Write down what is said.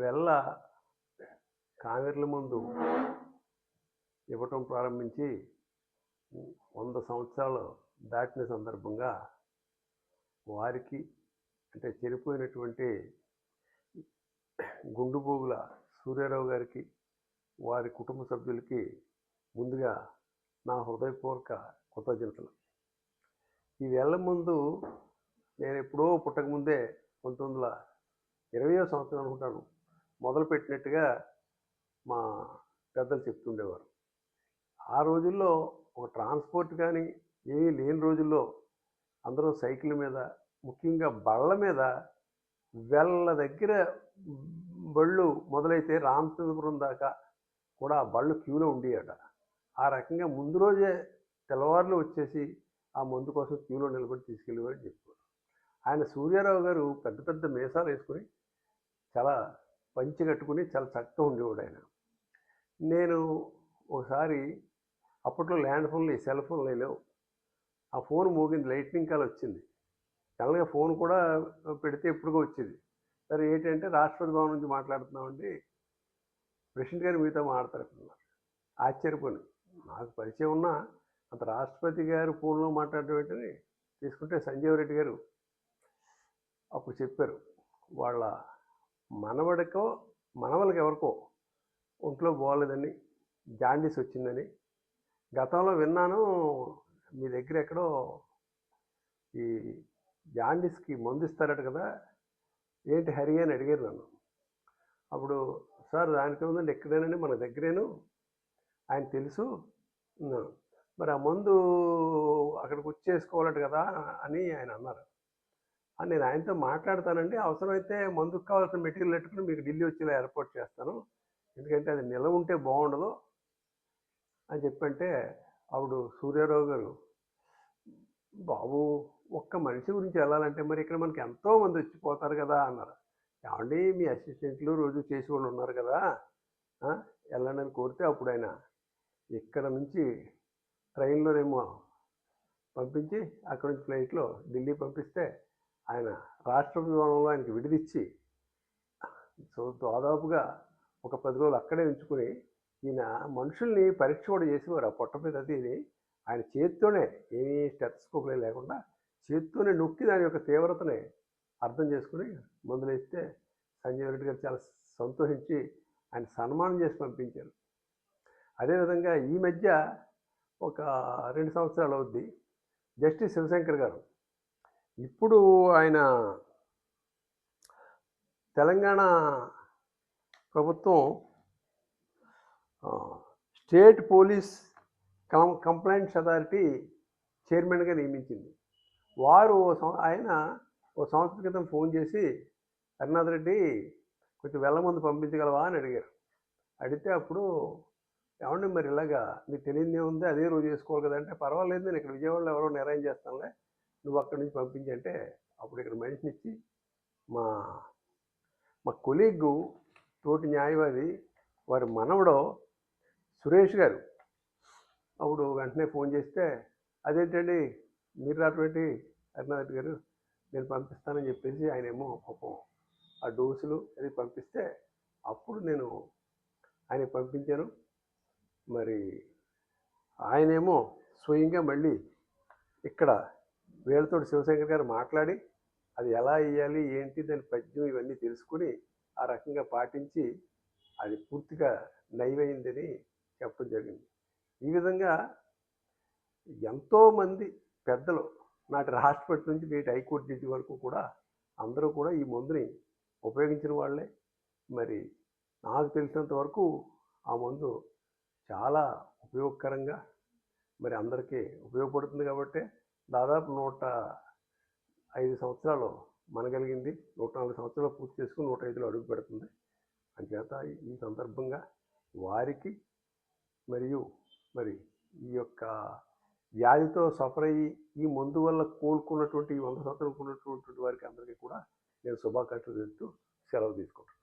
వెళ్ళ కామెర్ల ముందు ఇవ్వటం ప్రారంభించి వంద సంవత్సరాలు దాటిన సందర్భంగా వారికి అంటే చనిపోయినటువంటి గుండుబోగుల సూర్యారావు గారికి వారి కుటుంబ సభ్యులకి ముందుగా నా హృదయపూర్వక కృతజ్ఞతలు. ఈ వేళ ముందు నేను ఎప్పుడో పుట్టకముందే పంతొమ్మిది వందల ఇరవయో సంవత్సరం అనుకుంటాను. మొదలుపెట్టినట్టుగా మా పెద్దలు చెప్తుండేవారు. ఆ రోజుల్లో ఒక ట్రాన్స్పోర్ట్ కానీ ఏమీ లేని రోజుల్లో అందరూ సైకిల్ మీద ముఖ్యంగా బళ్ళ మీద వెళ్ళ దగ్గర బళ్ళు మొదలైతే రామచంద్రపురం దాకా కూడా ఆ బళ్ళు క్యూలో ఉండేయట. ఆ రకంగా ముందు రోజే తెల్లవారులు వచ్చేసి ఆ మందు కోసం క్యూలో నిలబడి తీసుకెళ్ళేవారు చెప్పారు ఆయన సూర్యారావు గారు పెద్ద పెద్ద మీసాలు వేసుకొని చాలా పంచి కట్టుకుని చాలా చక్కగా ఉండేవాడు ఆయన. నేను ఒకసారి అప్పట్లో ల్యాండ్ ఫోన్లు సెల్ ఫోన్లు లేవు. ఆ ఫోన్ మోగింది లైట్నింగ్ కాల్ వచ్చింది. తెల్లగా ఫోన్ కూడా పెడితే ఎప్పుడుగా వచ్చేది. సరే ఏంటంటే రాష్ట్రపతి భవన్ నుంచి మాట్లాడుతున్నామండి. ప్రెసిడెంట్ గారు మీతో మాట్లాడుతున్నారు ఆశ్చర్యపోయింది నాకు పరిచయం ఉన్నా అంత రాష్ట్రపతి గారు ఫోన్లో మాట్లాడటం ఏంటని తీసుకుంటే సంజీవ్ రెడ్డి గారు అప్పుడు చెప్పారు. వాళ్ళ మనవడికో మనవలకి ఎవరికో ఒంట్లో బాగోలేదని జాండీస్ వచ్చిందని గతంలో విన్నాను. మీ దగ్గర ఎక్కడో ఈ జాండీస్కి మందు ఇస్తారట కదా ఏంటి హరి అని అడిగారు నన్ను. అప్పుడు సార్ దానికి ఉందండి? ఎక్కడేనండి మన దగ్గరేను. ఆయన తెలుసు. మరి ఆ మందు అక్కడికి వచ్చేసుకోవాలట కదా అని ఆయన అన్నారు. నేను ఆయనతో మాట్లాడతానండి. అవసరమైతే మందుకు కావాల్సిన మెటీరియల్ పెట్టుకుని మీకు ఢిల్లీ వచ్చేలా ఏర్పాటు చేస్తాను. ఎందుకంటే అది నిలవ ఉంటే బాగుండదు అని చెప్పంటే ఆవిడు సూర్యారావు గారు బాబు ఒక్క మనిషి గురించి వెళ్ళాలంటే మరి ఇక్కడ మనకి ఎంతో మంది వచ్చిపోతారు కదా అన్నారు. ఏమండి మీ అసిస్టెంట్లు రోజు చేసి వాళ్ళు ఉన్నారు కదా వెళ్ళండి అని కోరితే అప్పుడు ఆయన ఇక్కడ నుంచి ట్రైన్లోనేమో పంపించి అక్కడ నుంచి ఫ్లైట్లో ఢిల్లీ పంపిస్తే ఆయన రాష్ట్ర విమానంలో ఆయనకి విడిదిచ్చి సో దాదాపుగా ఒక పది రోజులు అక్కడే ఉంచుకుని ఈయన మనుషుల్ని పరీక్ష కూడా చేసేవారు. ఆ పొట్ట మీద అది ఆయన చేత్తోనే ఏమీ స్టెథోస్కోప్లే లేకుండా చేత్తోనే నొక్కి దాని యొక్క తీవ్రతని అర్థం చేసుకుని మందులు ఇస్తే సంజయ్ రెడ్డి గారు చాలా సంతోషించి ఆయన సన్మానం చేసి పంపించారు. అదేవిధంగా ఈ మధ్య ఒక రెండు సంవత్సరాలు అవుద్ది. జస్టిస్ శివశంకర్ గారు ఇప్పుడు ఆయన తెలంగాణ ప్రభుత్వం state police com complaints authority చైర్మన్గా నియమించింది. వారు ఓ సం- ఆయన ఓ సంవత్సరం క్రితం ఫోన్ చేసి హరినాథ్ రెడ్డి కొంచెం వెళ్ళమందు పంపించగలవా? అని అడిగారు. అడిగితే అప్పుడు ఏమండి మరి ఇలాగా మీకు తెలియదే ఉంది అదే రోజు చేసుకోవాలి కదంటే పర్వాలేదు నేను ఇక్కడ విజయవాడలో ఎవరో నిర్ణయం చేస్తానులే నువ్వు అక్కడి నుంచి పంపించంటే అప్పుడు ఇక్కడ మనిషిని ఇచ్చి మా మా కొలీగ్ తోటి న్యాయవాది వారి మనవడు సురేష్ గారు. అప్పుడు వెంటనే ఫోన్ చేస్తే అదేంటండి మీరు రాటువంటి హరినాథ్ గారు నేను పంపిస్తానని చెప్పేసి ఆయన ఏమో పాపం ఆ డోసులు అది పంపిస్తే అప్పుడు నేను ఆయన పంపించాను. మరి ఆయనేమో స్వయంగా మళ్ళీ ఇక్కడ వీళ్ళతో శివశంకర్ గారు మాట్లాడి అది ఎలా వేయాలి ఏంటి దాని పద్యం ఇవన్నీ తెలుసుకుని ఆ రకంగా పాటించి అది పూర్తిగా నయమైందని చెప్పడం జరిగింది. ఈ విధంగా ఎంతోమంది పెద్దలు నాటి రాష్ట్రపతి నుంచి నేటి హైకోర్టు జడ్జి వరకు కూడా అందరూ కూడా ఈ మందుని ఉపయోగించిన వాళ్ళే. మరి నాకు తెలిసినంత వరకు ఆ మందు చాలా ఉపయోగకరంగా మరి అందరికీ ఉపయోగపడుతుంది కాబట్టి దాదాపు నూట ఐదు సంవత్సరాలు మనగలిగింది. నూట నాలుగు సంవత్సరాలు పూర్తి చేసుకుని నూట ఐదులో అడుగు పెడుతుంది. అంచేత ఈ సందర్భంగా వారికి మరియు మరి ఈ యొక్క వ్యాధితో సఫర్ అయ్యి ఈ మందు వల్ల కోలుకున్నటువంటి ఈ వంద సంవత్సరాలు ఉన్నటువంటి వారికి అందరికీ కూడా నేను శుభాకాంక్షలు చెప్తూ సెలవు తీసుకుంటాను